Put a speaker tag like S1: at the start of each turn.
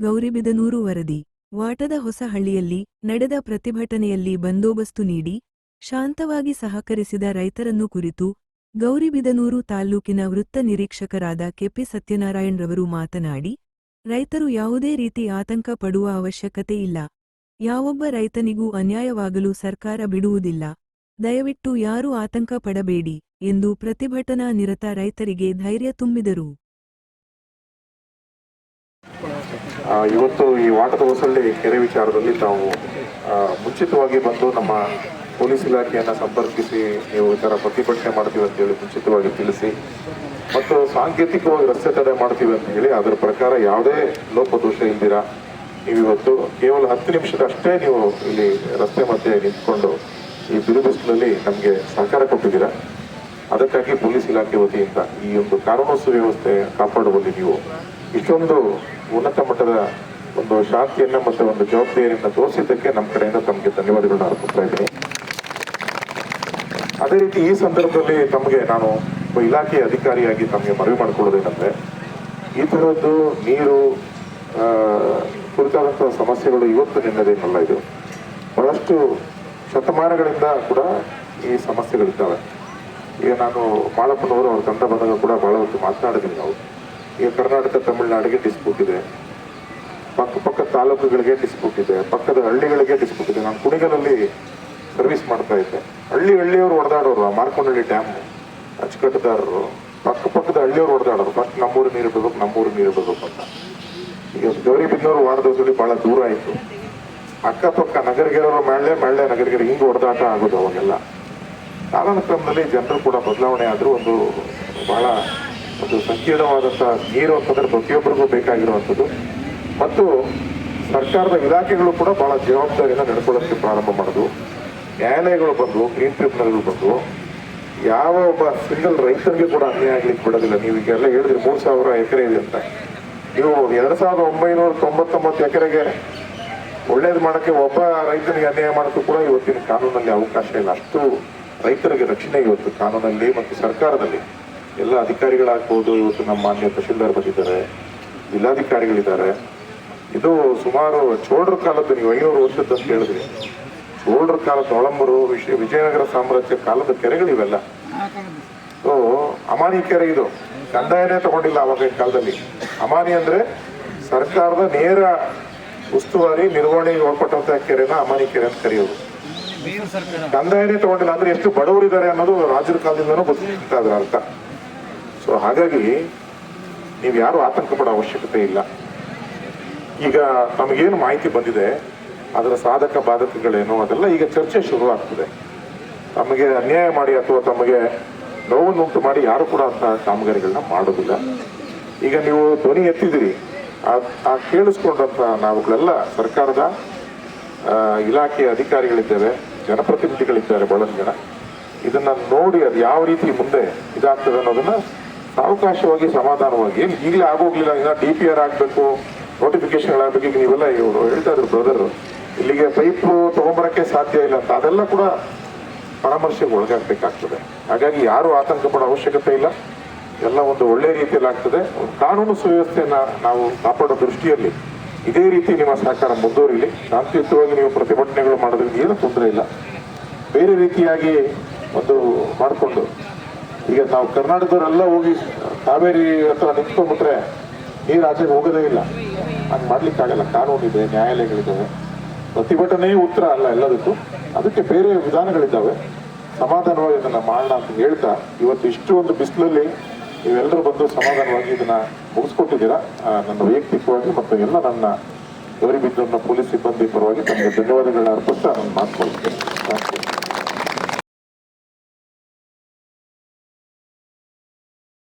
S1: ಗೌರಿಬಿದನೂರು ವರದಿ. ವಾಟದ ಹೊಸಹಳ್ಳಿಯಲ್ಲಿ ನಡೆದ ಪ್ರತಿಭಟನೆಯಲ್ಲಿ ಬಂದೋಬಸ್ತು ನೀಡಿ ಶಾಂತವಾಗಿ ಸಹಕರಿಸಿದ ರೈತರನ್ನು ಕುರಿತು ಗೌರಿಬಿದನೂರು ತಾಲ್ಲೂಕಿನ ವೃತ್ತ ನಿರೀಕ್ಷಕರಾದ ಕೆಪಿ ಸತ್ಯನಾರಾಯಣ್ರವರು ಮಾತನಾಡಿ, ರೈತರು ಯಾವುದೇ ರೀತಿ ಆತಂಕ ಪಡುವ ಅವಶ್ಯಕತೆ ಇಲ್ಲ. ಯಾವೊಬ್ಬ ರೈತನಿಗೂ ಅನ್ಯಾಯವಾಗಲು ಸರ್ಕಾರ ಬಿಡುವುದಿಲ್ಲ. ದಯವಿಟ್ಟು ಯಾರೂ ಆತಂಕ ಪಡಬೇಡಿ ಎಂದು ಪ್ರತಿಭಟನಾ ನಿರತ ರೈತರಿಗೆ ಧೈರ್ಯ ತುಂಬಿದರು.
S2: ಇವತ್ತು ಈ ವಾಟದ ಹೊಸಳ್ಳಿ ಕೆರೆ ವಿಚಾರದಲ್ಲಿ ತಾವು ಮುಂಚಿತವಾಗಿ ಬಂದು ನಮ್ಮ ಪೊಲೀಸ್ ಇಲಾಖೆಯನ್ನು ಸಂಪರ್ಕಿಸಿ, ನೀವು ಈ ಥರ ಪ್ರತಿಭಟನೆ ಮಾಡ್ತೀವಿ ಅಂತ ಹೇಳಿ ಮುಂಚಿತವಾಗಿ ತಿಳಿಸಿ, ಮತ್ತು ಸಾಂಕೇತಿಕವಾಗಿ ರಸ್ತೆ ತಡೆ ಮಾಡ್ತೀವಿ ಅಂತ ಹೇಳಿ ಅದರ ಪ್ರಕಾರ ಯಾವುದೇ ಲೋಪದೋಷ ಇಲ್ದಿರ, ನೀವು ಇವತ್ತು ಕೇವಲ ಹತ್ತು ನಿಮಿಷದಷ್ಟೇ ನೀವು ಇಲ್ಲಿ ರಸ್ತೆ ಮಧ್ಯೆ ನಿಂತ್ಕೊಂಡು ಈ ಬಿರುಬಿಸಿಲಲ್ಲಿ ನಮಗೆ ಸಹಕಾರ ಕೊಟ್ಟಿದ್ದೀರಾ? ಅದಕ್ಕಾಗಿ ಪೊಲೀಸ್ ಇಲಾಖೆ ವತಿಯಿಂದ ಈ ಒಂದು ಕಾನೂನು ಸುವ್ಯವಸ್ಥೆ ಕಾಪಾಡುವಲ್ಲಿ ನೀವು ಇಷ್ಟೊಂದು ಉನ್ನತ ಮಟ್ಟದ ಒಂದು ಶಾಂತಿಯನ್ನ ಮತ್ತು ಒಂದು ಜವಾಬ್ದಾರಿಯನ್ನ ತೋರಿಸಿದ್ದಕ್ಕೆ ನಮ್ಮ ಕಡೆಯಿಂದ ತಮಗೆ ಧನ್ಯವಾದಗಳನ್ನ ಅರ್ಪಿಸ್ತಾ ಇದ್ದೀನಿ. ಅದೇ ರೀತಿ ಈ ಸಂದರ್ಭದಲ್ಲಿ ತಮಗೆ ನಾನು ಇಲಾಖೆಯ ಅಧಿಕಾರಿಯಾಗಿ ತಮಗೆ ಮನವಿ ಮಾಡಿಕೊಳ್ಳೋದೇನಂದ್ರೆ ಈ ತರದ್ದು ನೀರು ಕುರಿತಾದಂತಹ ಸಮಸ್ಯೆಗಳು ಇವತ್ತು ನಿನ್ನದೇನಲ್ಲ ಇದು. ಬಹಳಷ್ಟು ಶತಮಾನಗಳಿಂದ ಕೂಡ ಈ ಸಮಸ್ಯೆಗಳಿದ್ದಾವೆ. ಈಗ ನಾನು ಮಾಳಪ್ಪನವರು ಅವ್ರ ತಂಡ ಬಂದಾಗ ಕೂಡ ಬಹಳ ಹೊತ್ತು ಮಾತನಾಡಿದ್ವಿ ನಾವು. ಈಗ ಕರ್ನಾಟಕ, ತಮಿಳುನಾಡಿಗೆ ಡಿಸ್ಪ್ಯೂಟ್ ಇದೆ. ಪಕ್ಕ ಪಕ್ಕ ತಾಲೂಕುಗಳಿಗೆ ಡಿಸ್ಪ್ಯೂಟ್ ಇದೆ. ಪಕ್ಕದ ಹಳ್ಳಿಗಳಿಗೆ ಡಿಸ್ಪ್ಯೂಟ್ ಇದೆ. ನಾನು ಕುಣಿಗಲಲ್ಲಿ ಸರ್ವಿಸ್ ಮಾಡ್ತಾ ಇದ್ದೆ. ಹಳ್ಳಿ ಹಳ್ಳಿಯವರು ಹೊಡೆದಾಡೋರು, ಆ ಮಾರ್ಕೊಂಡಳ್ಳಿ ಡ್ಯಾಮ್ ಅಚ್ಚುಕಟ್ಟುದಾರರು. ಪಕ್ಕ ಪಕ್ಕದ ಹಳ್ಳಿಯವರು ಹೊಡೆದಾಡೋರು. ಫಸ್ಟ್ ನಮ್ಮೂರು ನೀರು ಬಿಡ್ಬೇಕು, ನಮ್ಮೂರು ನೀರು ಬಿಡ್ಬೇಕು ಅಂತ. ಈಗ ಗೌರಿಬಿದ್ದವರು ವಾರದೋಸಲ್ಲಿ ಬಹಳ ದೂರ ಆಯಿತು. ಅಕ್ಕಪಕ್ಕ ನಗರಗಿರೋರು ಮೇಳೆ ಮೇಳೆ ನಗರಗಿರಿ. ಹಿಂಗೆ ಹೊಡೆದಾಟ ಆಗೋದು ಅವಾಗೆಲ್ಲ. ಕಾಲಾನುಕ್ರಮದಲ್ಲಿ ಕ್ರಮದಲ್ಲಿ ಜನರು ಕೂಡ ಬದಲಾವಣೆ ಆದರೂ ಒಂದು ಬಹಳ ಒಂದು ಸಂಕೀರ್ಣವಾದಂತಹ ನೀರು ಅಂತಂದ್ರೆ ಪ್ರತಿಯೊಬ್ಬರಿಗೂ ಬೇಕಾಗಿರುವಂಥದ್ದು. ಮತ್ತು ಸರ್ಕಾರದ ಇಲಾಖೆಗಳು ಕೂಡ ಬಹಳ ಜವಾಬ್ದಾರಿಯನ್ನು ನಡ್ಕೊಳ್ಳೋಕ್ಕೆ ಪ್ರಾರಂಭ ಮಾಡಿದ್ವು. ನ್ಯಾಯಾಲಯಗಳು ಬಂದವು ಗ್ರೀನ್ ಟ್ರಿಬ್ಯುನಲ್ಗಳು ಬಂದವು. ಯಾವ ಒಬ್ಬ ಸಿಂಗಲ್ ರೈತರಿಗೆ ಕೂಡ ಅನ್ಯಾಯ ಆಗ್ಲಿಕ್ಕೆ ಬಿಡೋದಿಲ್ಲ. ನೀವು ಈಗೆಲ್ಲ ಹೇಳಿದ್ರಿ ಮೂರು ಸಾವಿರ ಎಕರೆ ಇದೆ ಅಂತ. ನೀವು ಎರಡು ಸಾವಿರದ ಒಂಬೈನೂರ ತೊಂಬತ್ತೊಂಬತ್ತು ಎಕರೆಗೆ ಒಳ್ಳೇದು ಮಾಡೋಕ್ಕೆ ಒಬ್ಬ ರೈತನಿಗೆ ಅನ್ಯಾಯ ಮಾಡೋಕ್ಕೂ ಕೂಡ ಇವತ್ತಿನ ಕಾನೂನಲ್ಲಿ ಅವಕಾಶ ಇಲ್ಲ. ಅಷ್ಟು ರೈತರಿಗೆ ರಕ್ಷಣೆ ಇವತ್ತು ಕಾನೂನಲ್ಲಿ ಮತ್ತು ಸರ್ಕಾರದಲ್ಲಿ. ಎಲ್ಲ ಅಧಿಕಾರಿಗಳಾಗ್ಬೋದು ಇವತ್ತು ನಮ್ಮ ಮಾನ್ಯ ತಹಶೀಲ್ದಾರ್ ಬಂದಿದ್ದಾರೆ ಜಿಲ್ಲಾಧಿಕಾರಿಗಳಿದ್ದಾರೆ. ಇದು ಸುಮಾರು ಚೋಳರ ಕಾಲದ್ದು ನೀವು ಐನೂರು ವರ್ಷದ್ದು ಅಂತ ಹೇಳಿದ್ರಿ. ಚೋಳರ ಕಾಲದ ಒಳಂಬರು ವಿಶ್ವ ವಿಜಯನಗರ ಸಾಮ್ರಾಜ್ಯ ಕಾಲದ ಕೆರೆಗಳಿವೆಲ್ಲ. ಸೊ ಅಮಾನಿ ಕೆರೆ ಇದು. ಕಂದಾಯನೇ ತಗೊಂಡಿಲ್ಲ ಅವಾಗಿನ ಕಾಲದಲ್ಲಿ. ಅಮಾನಿ ಅಂದ್ರೆ ಸರ್ಕಾರದ ನೇರ ಉಸ್ತುವಾರಿ ನಿರ್ವಹಣೆಗೆ ಒಳಪಟ್ಟಂತಹ ಕೆರೆನ ಅಮಾನಿ ಕೆರೆ ಅಂತ ಕರೆಯೋದು. ಕಂದಾಯನೇ ತಗೊಂಡಿಲ್ಲ ಅಂದ್ರೆ ಎಷ್ಟು ಬಡವರಿದ್ದಾರೆ ಅನ್ನೋದು ರಾಜರ ಕಾಲದಿಂದನೂ ಗೊತ್ತಿಲ್ಲ ಅದರ ಅರ್ಥ. ಸೊ ಹಾಗಾಗಿ ನೀವು ಯಾರು ಆತಂಕ ಪಡೋ ಅವಶ್ಯಕತೆ ಇಲ್ಲ. ಈಗ ನಮಗೇನು ಮಾಹಿತಿ ಬಂದಿದೆ, ಅದರ ಸಾಧಕ ಬಾಧಕಗಳೇನು, ಅದೆಲ್ಲ ಈಗ ಚರ್ಚೆ ಶುರು ಆಗ್ತದೆ ತಮಗೆ ಅನ್ಯಾಯ ಮಾಡಿ ಅಥವಾ ತಮಗೆ ನೋವನ್ನುಂಟು ಮಾಡಿ ಯಾರು ಕೂಡ ಅಂತ ಕಾಮಗಾರಿಗಳನ್ನ ಮಾಡೋದಿಲ್ಲ. ಈಗ ನೀವು ಧ್ವನಿ ಎತ್ತಿದಿರಿ ಆ- ಕೇಳಿಸ್ಕೊಂಡಂತ ನಾವುಗಳೆಲ್ಲ ಸರ್ಕಾರದ ಇಲಾಖೆಯ ಅಧಿಕಾರಿಗಳಿದ್ದೇವೆ, ಜನಪ್ರತಿನಿಧಿಗಳಿದ್ದಾರೆ ಬಹಳಷ್ಟು ಜನ. ಇದನ್ನ ನೋಡಿ ಅದು ಯಾವ ರೀತಿ ಮುಂದೆ ಇದಾಗ್ತದೆ ಅನ್ನೋದನ್ನ ಸಾವಕಾಶವಾಗಿ ಸಮಾಧಾನವಾಗಿ ಈಗಲೇ ಆಗೋಗ್ಲಿಲ್ಲ, ಇನ್ನ ಡಿ ಪಿ ಆರ್ ಆಗ್ಬೇಕು ನೋಟಿಫಿಕೇಶನ್ ಆಗ್ಬೇಕು ಈಗ ನೀವೆಲ್ಲ ಇವರು ಹೇಳ್ತಾ ಇದ್ರು ಬ್ರದರ್ ಇಲ್ಲಿಗೆ ಪೈಪ್ ತಗೊಂಬರಕ್ಕೆ ಸಾಧ್ಯ ಇಲ್ಲ ಅಂತ. ಅದೆಲ್ಲ ಕೂಡ ಪರಾಮರ್ಶೆಗೆ ಒಳಗಾಗಬೇಕಾಗ್ತದೆ. ಹಾಗಾಗಿ ಯಾರು ಆತಂಕ ಪಡೋ ಅವಶ್ಯಕತೆ ಇಲ್ಲ. ಎಲ್ಲ ಒಂದು ಒಳ್ಳೆ ರೀತಿಯಲ್ಲಿ ಆಗ್ತದೆ. ಕಾನೂನು ಸುವ್ಯವಸ್ಥೆಯನ್ನ ನಾವು ಕಾಪಾಡೋ ದೃಷ್ಟಿಯಲ್ಲಿ ಇದೇ ರೀತಿ ನಿಮ್ಮ ಸಹಕಾರ ಮುಂದುವರಿಲಿ. ಶಾಂತಿಯುತವಾಗಿ ನೀವು ಪ್ರತಿಭಟನೆಗಳು ಮಾಡೋದ್ರಿಂದ ಏನು ತೊಂದರೆ ಇಲ್ಲ. ಬೇರೆ ರೀತಿಯಾಗಿ ಒಂದು ಮಾಡಿಕೊಂಡು ಈಗ ನಾವು ಕರ್ನಾಟಕದವರೆಲ್ಲ ಹೋಗಿ ಕಾವೇರಿ ಹತ್ರ ನಿಂತ್ಕೊಂಡ್ಬಿಟ್ರೆ ಈ ಆಚೆಗೆ ಹೋಗೋದೇ ಇಲ್ಲ. ಹಂಗೆ ಮಾಡ್ಲಿಕ್ಕಾಗಲ್ಲ. ಕಾನೂನಿದೆ, ನ್ಯಾಯಾಲಯಗಳಿದ್ದಾವೆ. ಪ್ರತಿಭಟನೆ ಉತ್ತರ ಅಲ್ಲ ಎಲ್ಲದಕ್ಕೂ. ಅದಕ್ಕೆ ಬೇರೆ ವಿಧಾನಗಳಿದ್ದಾವೆ. ಸಮಾಧಾನವಾಗಿ ಇದನ್ನ ಮಾಡೋಣ ಅಂತ ಹೇಳ್ತಾ ಇವತ್ತು ಇಷ್ಟು ಒಂದು ಬಿಸಿಲಲ್ಲಿ ನೀವೆಲ್ಲರೂ ಬಂದು ಸಮಾಧಾನವಾಗಿ ಇದನ್ನ ಮುಗಿಸ್ಕೊಟ್ಟಿದ್ದೀರಾ? ನನ್ನ ವೈಯಕ್ತಿಕವಾಗಿ ಮತ್ತು ಎಲ್ಲ ನನ್ನ ಗೌರಿಬಿದ್ದೂರಿನ ಪೊಲೀಸ್ ಸಿಬ್ಬಂದಿ ಪರವಾಗಿ ತಮಗೆ ಧನ್ಯವಾದಗಳನ್ನ ಅರ್ಪಿಸ್ತಾ ನಾನು ಮಾತು ಮಾಡ್ತೇನೆ